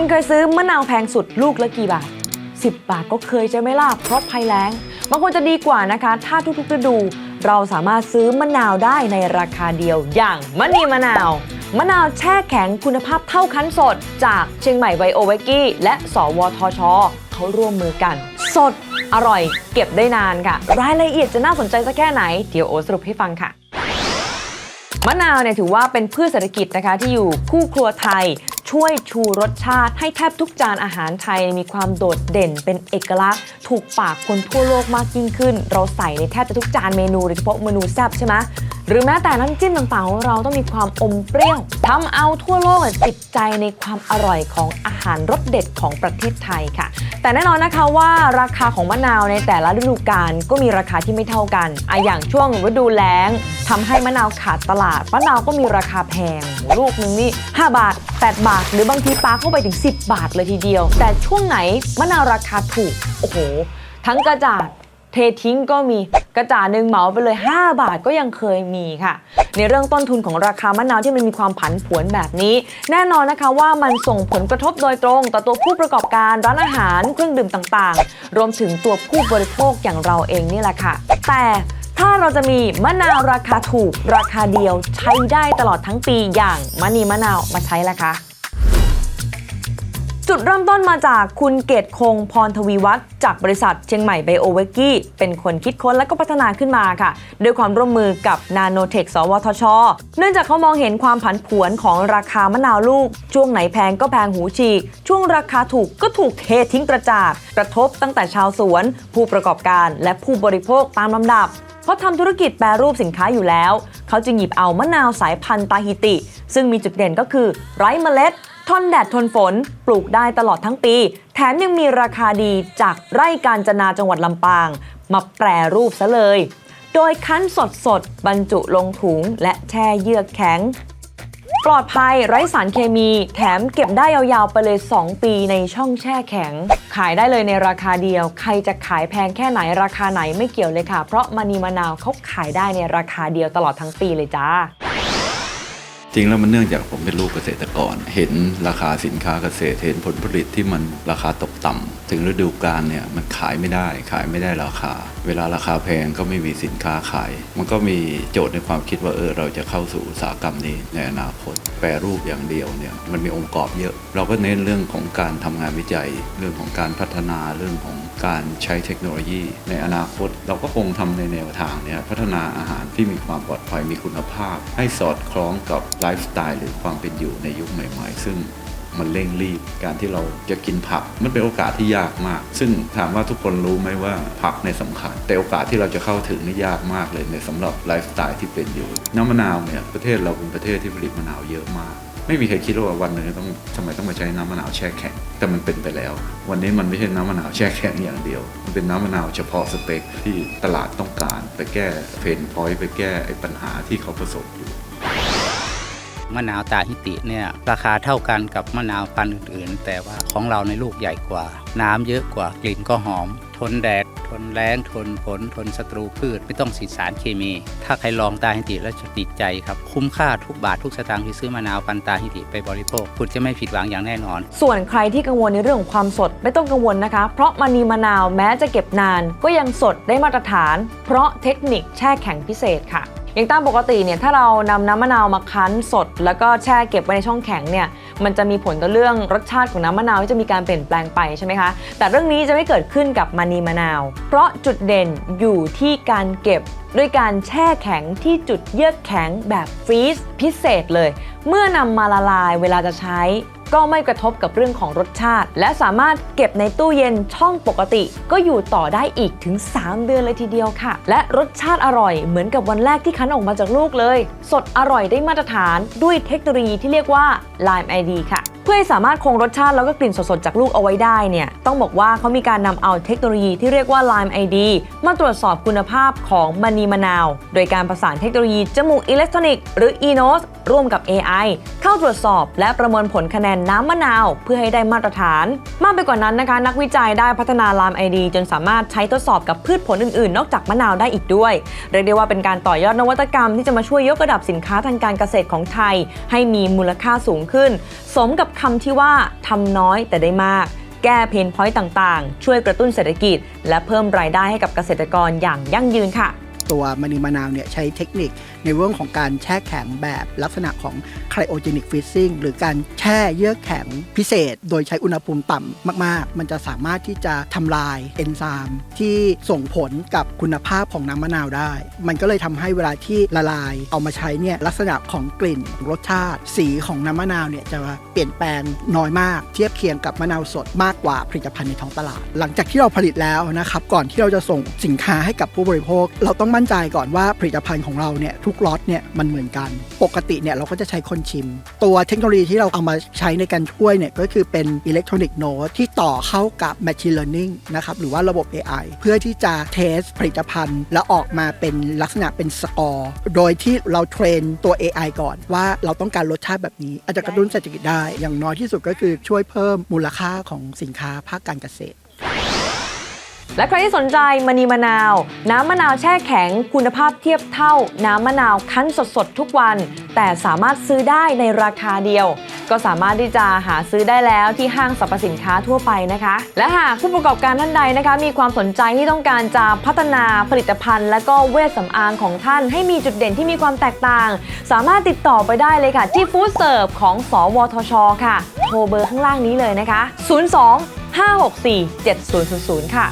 คุณเคยซื้อมะนาวแพงสุดลูกละกี่บาท 10 บาทก็เคยใช่ไหมล่ะเพราะภัยแล้ง บางคนจะดีกว่านะคะ ถ้าทุกๆฤดู เราสามารถซื้อมะนาวได้ในราคาเดียวอย่างมะนีมะนาว มะนาวแช่แข็งคุณภาพเท่าคั้นสด จากเชียงใหม่ไวโอเวกี้และสวทชเขาร่วมมือกัน สดอร่อย เก็บได้นานค่ะ รายละเอียดจะน่าสนใจสักแค่ไหน เดี๋ยวโอสรุปให้ฟังค่ะ มะนาวเนี่ยถือว่าเป็นพืชเศรษฐกิจนะคะที่อยู่คู่ครัวไทย ช่วยชูรสชาติ ให้แทบทุกจานอาหารไทยมีความโดดเด่นเป็นเอกลักษณ์ ถูกปากคนทั่วโลกมากยิ่งขึ้น เราใส่ในแทบจะทุกจานเมนูโดยเฉพาะเมนูแซ่บใช่ไหมหรือแม้แต่น้ำจิ้มต่างๆของเราต้องมีความอมเปรี้ยวทำเอาทั่วโลกติดใจในความอร่อยของอาหารรสเด็ดของประเทศไทยค่ะ แต่แน่นอนนะคะว่าราคาของมะนาวในแต่ละฤดูกาลก็มีราคาที่ไม่เท่ากันอะอย่างช่วงฤดูแล้งทำให้มะนาวขาดตลาดมะนาวก็มีราคาแพงลูกหนึงนี่5บาท 8 บาท หรือบางทีปลาเข้าไปถึง 10 บาทเลยทีเดียว แต่ช่วงไหนมะนาวราคาถูก โอ้โห ทั้งกระจาดเททิ้งก็มีกระจาดหนึ่งเหมาไปเลย 5 บาทก็ยังเคยมีค่ะ ในเรื่องต้นทุนของราคามะนาวที่มันมีความผันผวนแบบนี้ แน่นอนนะคะว่ามันส่งผลกระทบโดยตรง ต่อตัวผู้ประกอบการร้านอาหารเครื่องดื่มต่างๆ รวมถึงตัวผู้บริโภคอย่างเราเองนี่แหละค่ะ แต่ ถ้าเราจะมีมะนาวราคาถูกราคาเดียวใช้ได้ตลอดทั้งปีอย่างมะนีมะนาวมาใช้ละคะ จุดเริ่มต้นมาจากคุณเกตคงพรทวีวัฒน์จากบริษัทเชียงใหม่ไบโอเวกี้เป็นคนคิดค้นและก็พัฒนาขึ้นมาค่ะ ด้วยความร่วมมือกับนาโนเทคสวทช เนื่องจากเขามองเห็นความผันผวนของราคามะนาวลูก ช่วงไหนแพงก็แพงหูฉีก ช่วงราคาถูกก็ถูกเททิ้งกระจาดกระทบตั้งแต่ชาวสวน ผู้ประกอบการและผู้บริโภคตามลำดับเพราะทำธุรกิจแปรรูปสินค้าอยู่แล้ว เขาจึงหยิบเอามะนาวสายพันธุ์ตาฮิติ ซึ่งมีจุดเด่นก็คือไร้เมล็ด ทนแดดทนฝนปลูกได้ตลอดทั้งปี แถมยังมีราคาดีจากไร่กาญจนาจังหวัดลำปาง มาแปรรูปซะเลย โดยคั้นสดสดบรรจุลงถุงและแช่เยือกแข็ง ปลอดภัยไร้สารเคมี แถมเก็บได้ยาวๆไปเลย 2 ปีในช่องแช่แข็ง ขายได้เลยในราคาเดียว ใครจะขายแพงแค่ไหนราคาไหนไม่เกี่ยวเลยค่ะ เพราะมานีมะนาวเขาขายได้ในราคาเดียวตลอดทั้งปีเลยจ้า จริงแล้วมันเนื่องจากผมเป็นลูกเกษตรกร เห็นราคาสินค้าเกษตรเห็นผลผลิตที่มันราคาตกต่ำถึงฤดูกาลเนี่ยมันขายไม่ได้ ขายไม่ได้ราคา เวลาราคาแพงก็ไม่มีสินค้าขาย มันก็มีโจทย์ในความคิดว่าเออเราจะเข้าสู่อุตสาหกรรมนี้ในอนาคต แปรรูปอย่างเดียวเนี่ยมันมีองค์ประกอบเยอะ เราก็เน้นเรื่องของการทำงานวิจัย เรื่องของการพัฒนาเรื่องของการใช้เทคโนโลยี ในอนาคต เราก็คงทำในแนวทางเนี่ยพัฒนาอาหารที่มีความปลอด ภัยมีคุณภาพ ให้สอดคล้องกับไลฟ์สไตล์หรือความเป็นอยู่ในยุคใหม่ๆ ซึ่งมันเร่งรีบการที่เราจะกินผักมันเป็นโอกาสที่ยากมาก ซึ่งถามว่าทุกคนรู้ไหมว่าผักในยสำคัญ แต่โอกาสที่เราจะเข้าถึงนี่ยากมากเลยในสำหรับไลฟ์สไตล์ที่เป็นอยู่น้ำมะนาวเนี่ยประเทศเราเป็นประเทศที่ผลิตมะนาวเยอะมาก ไม่มีใครคิดว่าวันหนึ่งต้องทำไมต้องมาใช้น้ำมะนาวแช่แข็งแต่มันเป็นไปแล้ว วันนี้มันไม่ใช่น้ำมะนาวแช่แข็งอย่างเดียว มันเป็นน้ำมะนาวเฉพาะสเปคที่ตลาดต้องการ ไปแก้เพนพอยต์ไปแก้ไอ้ปัญหาที่เขาประสบอยู่ มะนาวตาฮิติเนี่ยราคาเท่ากันกับมะนาวพันธุ์อื่นๆ แต่ว่าของเราในลูกใหญ่กว่า น้ำเยอะกว่ากลิ่นก็หอม ทนแดด ทนแรงทนฝนทนศัตรูพืชไม่ต้องสีสารเคมี ถ้าใครลองตาฮิติแล้วจะติดใจครับ คุ้มค่าทุกบาททุกสตางค์ที่ซื้อมะนาวพันตาฮิติไปบริโภค คุณจะไม่ผิดหวังอย่างแน่นอน ส่วนใครที่กังวลในเรื่องของความสดไม่ต้องกังวลนะคะ เพราะมณีมะนาวแม้จะเก็บนาน ก็ยังสดได้มาตรฐาน เพราะเทคนิคแช่แข็งพิเศษค่ะ อย่างตามปกติเนี่ยถ้าเรานำน้ำมะนาวมาคั้นสด แล้วก็แช่เก็บไว้ในช่องแข็งเนี่ยมันจะมีผลต่อเรื่องรสชาติของน้ำมะนาวที่จะมีการเปลี่ยนแปลงไปใช่ไหมคะ แต่เรื่องนี้จะไม่เกิดขึ้นกับมณีมะนาว เพราะจุดเด่นอยู่ที่การเก็บด้วยการแช่แข็งที่จุดเยือกแข็งแบบฟรีซพิเศษเลย เมื่อนำมาละลายเวลาจะใช้ ก็ไม่กระทบกับเรื่องของรสชาติ และสามารถเก็บในตู้เย็นช่องปกติ ก็อยู่ต่อได้อีกถึง 3 เดือนเลยทีเดียวค่ะ และรสชาติอร่อยเหมือนกับวันแรกที่คั้นออกมาจากลูกเลย สดอร่อยได้มาตรฐานด้วยเทคโนโลยีที่เรียกว่า Lime ID ค่ะ พื่อให้สามารถคงรสชาติแล้วก็กลิ่นสดๆจากลูกเอาไว้ได้เนี่ยต้องบอกว่าเขามีการนำเอาเทคโนโลยีที่เรียกว่า Lime ID มาตรวจสอบคุณภาพของมณีมะนาว โดยการประสานเทคโนโลยีจมูกอิเล็กทรอนิกส์หรือ ENOS ร่วมกับ AI เข้าตรวจสอบ และประเมินผลคะแนนน้ำมะนาว เพื่อให้ได้มาตรฐาน มากไปกว่านั้นนะคะ นักวิจัยได้พัฒนา Lime ID จนสามารถใช้ทดสอบกับพืชผลอื่นๆ นอกจากมะนาวได้อีกด้วย เรียกได้ว่าเป็นการต่อยอดนวัตกรรมที่จะมาช่วยยกระดับสินค้าทางการเกษตรของไทย ให้มีมูลค่าสูงขึ้น สมกับคำที่ว่าทำน้อยแต่ได้มาก แก้เพนพอยต์ต่างๆ ช่วยกระตุ้นเศรษฐกิจ และเพิ่มรายได้ให้กับเกษตรกรอย่างยั่งยืนค่ะ ตัวมณีมะนาวเนี่ยใช้เทคนิคในเรื่องของการแช่แข็งแบบลักษณะของ cryogenic freezing หรือการแช่เยือกแข็งพิเศษ โดยใช้อุณหภูมิต่ำมาก ๆ มันจะสามารถที่จะทำลายเอนไซม์ที่ส่งผลกับคุณภาพของน้ำมะนาวได้ มันก็เลยทำให้เวลาที่ละลายเอามาใช้เนี่ยลักษณะของกลิ่นรสชาติ สีของน้ำมะนาวเนี่ยจะเปลี่ยนแปลงน้อยมาก เทียบเคียงกับมะนาวสดมากกว่าผลิตภัณฑ์ในท้องตลาด หลังจากที่เราผลิตแล้วนะครับก่อนที่เราจะส่งสินค้าให้กับผู้บริโภค เราต้องมามั่นใจก่อนว่าผลิตภัณฑ์ของเราเนี่ยทุกล็อตเนี่ยมันเหมือนกัน ปกติเนี่ยเราก็จะใช้คนชิม ตัวเทคโนโลยีที่เราเอามาใช้ในการช่วยเนี่ยก็คือเป็นอิเล็กทรอนิกส์โน้ตที่ต่อเข้ากับ Machine Learning นะครับหรือว่าระบบ AI เพื่อที่จะเทสผลิตภัณฑ์ แล้วออกมาเป็นลักษณะเป็นสกอร์โดยที่เราเทรนตัว AI ก่อนว่าเราต้องการรสชาติแบบนี้ อาจจะกระตุ้นเศรษฐกิจได้ อย่างน้อยที่สุดก็คือช่วยเพิ่มมูลค่าของสินค้าภาคการเกษตร และใครที่สนใจมณีมะนาว น้ำมะนาวแช่แข็งคุณภาพเทียบเท่า น้ำมะนาวคั้นสดๆ ทุกวัน แต่สามารถซื้อได้ในราคาเดียว ก็สามารถที่จะหาซื้อได้แล้วที่ห้างสรรพสินค้าทั่วไปนะคะ และหากผู้ประกอบการท่านใดนะคะ มีความสนใจที่ต้องการจะพัฒนาผลิตภัณฑ์ และก็เวชสำอางของท่าน ให้มีจุดเด่นที่มีความแตกต่าง สามารถติดต่อไปได้เลยค่ะ ที่ฟู้ดเสิร์ฟของ สวทช ค่ะ โทรเบอร์ข้างล่างนี้เลยนะคะ 02 564 7000 ค่ะ